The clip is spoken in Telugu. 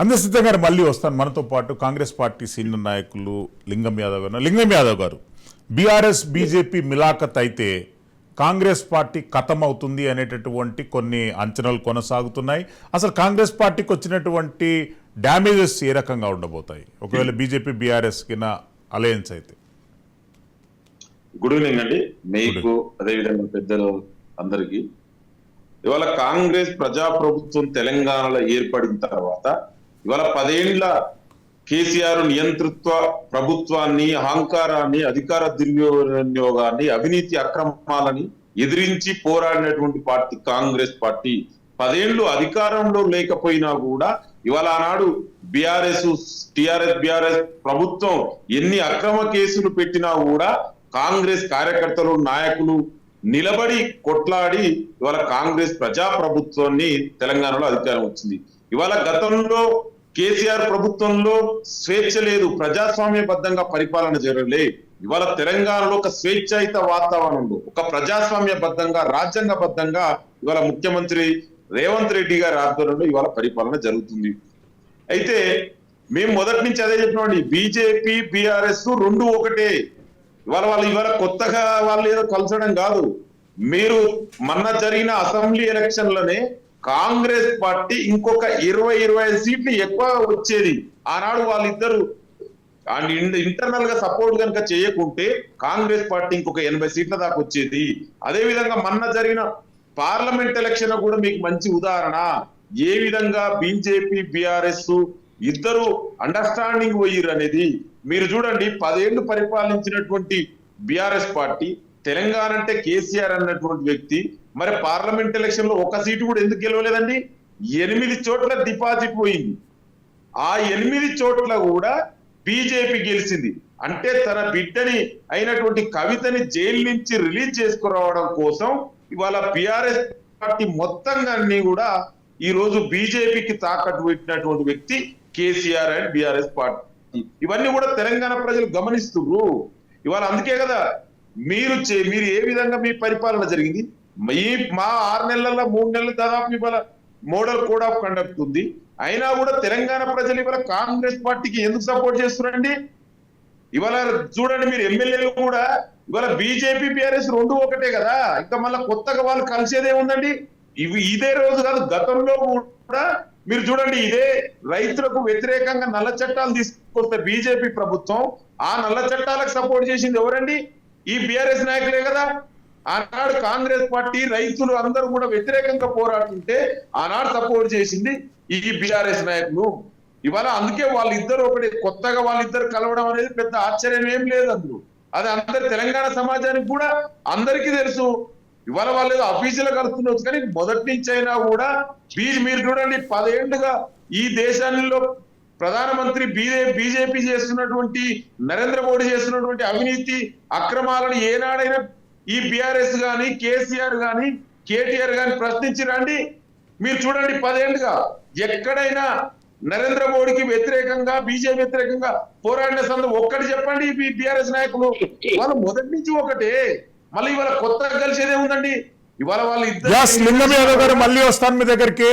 అందసిద్ధం గారు మళ్ళీ వస్తాను. మనతో పాటు కాంగ్రెస్ పార్టీ సీనియర్ నాయకులు లింగం యాదవ్ గారు. లింగం యాదవ్ గారు బీఆర్ఎస్ బీజేపీ మిలాఖత్ అయితే కాంగ్రెస్ పార్టీ ఖతం అవుతుంది అనేటటువంటి కొన్ని అంచనాలు కొనసాగుతున్నాయి. అసలు కాంగ్రెస్ పార్టీకి వచ్చినటువంటి డ్యామేజెస్ ఏ రకంగా ఉండబోతాయి? ఒకవేళ బీజేపీ బీఆర్ఎస్ కింద అలయన్స్ అయితే. గుడ్ ఈవినింగ్ అండి. మీకు అదేవిధంగా పెద్దలు అందరికీ. ఇవాళ కాంగ్రెస్ ప్రజాప్రభుత్వం తెలంగాణలో ఏర్పడిన తర్వాత ఇవాళ పదేండ్ల కేసీఆర్ నియంతృత్వ ప్రభుత్వాన్ని అహంకారాన్ని అధికార దుర్వినియోగాన్ని అవినీతి అక్రమాలని ఎదిరించి పోరాడినటువంటి పార్టీ కాంగ్రెస్ పార్టీ పదేళ్ళు అధికారంలో లేకపోయినా కూడా ఇవాళ ఆనాడు బిఆర్ఎస్ టిఆర్ఎస్ బీఆర్ఎస్ ప్రభుత్వం ఎన్ని అక్రమ కేసులు పెట్టినా కూడా కాంగ్రెస్ కార్యకర్తలు నాయకులు నిలబడి కొట్లాడి ఇవాళ కాంగ్రెస్ ప్రజా ప్రభుత్వాన్ని తెలంగాణలో అధికారం వచ్చింది. ఇవాళ గతంలో కేసీఆర్ ప్రభుత్వంలో స్వేచ్ఛ లేదు ప్రజాస్వామ్యబద్ధంగా పరిపాలన జరగలే ఇవాళ తెలంగాణలో ఒక స్వేచ్ఛాయుత వాతావరణంలో ఒక ప్రజాస్వామ్యబద్ధంగా రాజ్యాంగబద్ధంగా ఇవాళ ముఖ్యమంత్రి రేవంత్ రెడ్డి గారి ఆధ్వర్యంలో ఇవాళ పరిపాలన జరుగుతుంది. అయితే మేము మొదటి నుంచి అదే చెప్పినామండి బీజేపీ బీఆర్ఎస్ రెండు ఒకటే. ఇవాళ వాళ్ళు ఇవాళ కొత్తగా వాళ్ళు ఏదో కలచడం కాదు. మీరు మొన్న జరిగిన అసెంబ్లీ ఎలక్షన్లనే కాంగ్రెస్ పార్టీ ఇంకొక ఇరవై ఇరవై ఐదు సీట్లు ఎక్కువ వచ్చేది. ఆనాడు వాళ్ళిద్దరు ఇంటర్నల్గా సపోర్ట్ కనుక చేయకుంటే కాంగ్రెస్ పార్టీ ఇంకొక ఎనభై సీట్ల దాకా వచ్చేది. అదే విధంగా మొన్న జరిగిన పార్లమెంట్ ఎలక్షన్ కూడా మీకు మంచి ఉదాహరణ. ఏ విధంగా బీజేపీ బీఆర్ఎస్ ఇద్దరు అండర్స్టాండింగ్ పోయిర్రు అనేది. మీరు చూడండి పదేళ్ళు పరిపాలించినటువంటి బీఆర్ఎస్ పార్టీ తెలంగాణ అంటే కేసీఆర్ అన్నటువంటి వ్యక్తి మరి పార్లమెంట్ ఎలక్షన్లో ఒక సీటు కూడా ఎందుకు గెలవలేదండి? ఎనిమిది చోట్ల డిపాజిట్ పోయింది. ఆ ఎనిమిది చోట్ల కూడా బీజేపీ గెలిచింది. అంటే తన బిడ్డని అయినటువంటి కవితని జైలు నుంచి రిలీజ్ చేసుకురావడం కోసం ఇవాళ పిఆర్ఎస్ పార్టీ మొత్తంగా అన్ని కూడా ఈ రోజు బీజేపీకి తాకట్టు పెట్టినటువంటి వ్యక్తి కేసీఆర్ అండ్ బీఆర్ఎస్ పార్టీ. ఇవన్నీ కూడా తెలంగాణ ప్రజలు గమనిస్తున్నారు. ఇవాళ అందుకే కదా మీరు చే- మీరు ఏ విధంగా మీ పరిపాలన జరిగింది? ఈ మా ఆరు నెలల మూడు నెలల దాదాపు ఇవాళ మోడల్ కోడ్ ఆఫ్ కండక్ట్ ఉంది. అయినా కూడా తెలంగాణ ప్రజలు ఇవాళ కాంగ్రెస్ పార్టీకి ఎందుకు సపోర్ట్ చేస్తున్నారండి? ఇవాళ చూడండి మీరు ఎమ్మెల్యేలు కూడా ఇవాళ బీజేపీ బీఆర్ఎస్ రెండు ఒకటే కదా. ఇంకా మళ్ళీ కొత్తగా వాళ్ళు కలిసేదే ఉందండి. ఇవి ఇదే రోజు కాదు గతంలో కూడా మీరు చూడండి ఇదే రైతులకు వ్యతిరేకంగా నల్ల చట్టాలు తీసుకొస్తే బీజేపీ ప్రభుత్వం ఆ నల్ల చట్టాలకు సపోర్ట్ చేసింది ఎవరండి? ఈ బీఆర్ఎస్ నాయకులే కదా. ఆనాడు కాంగ్రెస్ పార్టీ రైతులు అందరూ కూడా వ్యతిరేకంగా పోరాడుతుంటే ఆనాడు సపోర్ట్ చేసింది ఈ బీఆర్ఎస్ నాయకులు. ఇవాళ అందుకే వాళ్ళిద్దరు ఒకటి కొత్తగా వాళ్ళిద్దరు కలవడం అనేది పెద్ద ఆశ్చర్యం ఏం లేదు అందులో. అది అందరి తెలంగాణ సమాజానికి కూడా అందరికీ తెలుసు. ఇవాళ వాళ్ళు ఏదో అఫీషియల్ కలుస్తుండొచ్చు కానీ మొదటి నుంచి అయినా కూడా బీ- మీరు చూడండి పదేళ్ళుగా ఈ దేశంలో ప్రధానమంత్రి బీజే బీజేపీ చేస్తున్నటువంటి నరేంద్ర మోడీ చేస్తున్నటువంటి అవినీతి అక్రమాలను ఏనాడైనా ఈ బీఆర్ఎస్ గాని కేసీఆర్ గాని కేటీఆర్ గాని ప్రశ్నించి రండి. మీరు చూడండి పదేళ్ళుగా ఎక్కడైనా నరేంద్ర మోడీకి వ్యతిరేకంగా బీజేపీ వ్యతిరేకంగా పోరాడిన సందర్భం ఒక్కటి చెప్పండి ఈ బీఆర్ఎస్ నాయకులు. వాళ్ళు మొదటి నుంచి ఒకటే. మళ్ళీ ఇవాళ కొత్తగా కలిసేదే ఉందండి. ఇవాళ వాళ్ళు ఇద్దరు మళ్ళీ వస్తాను మీ దగ్గరికి.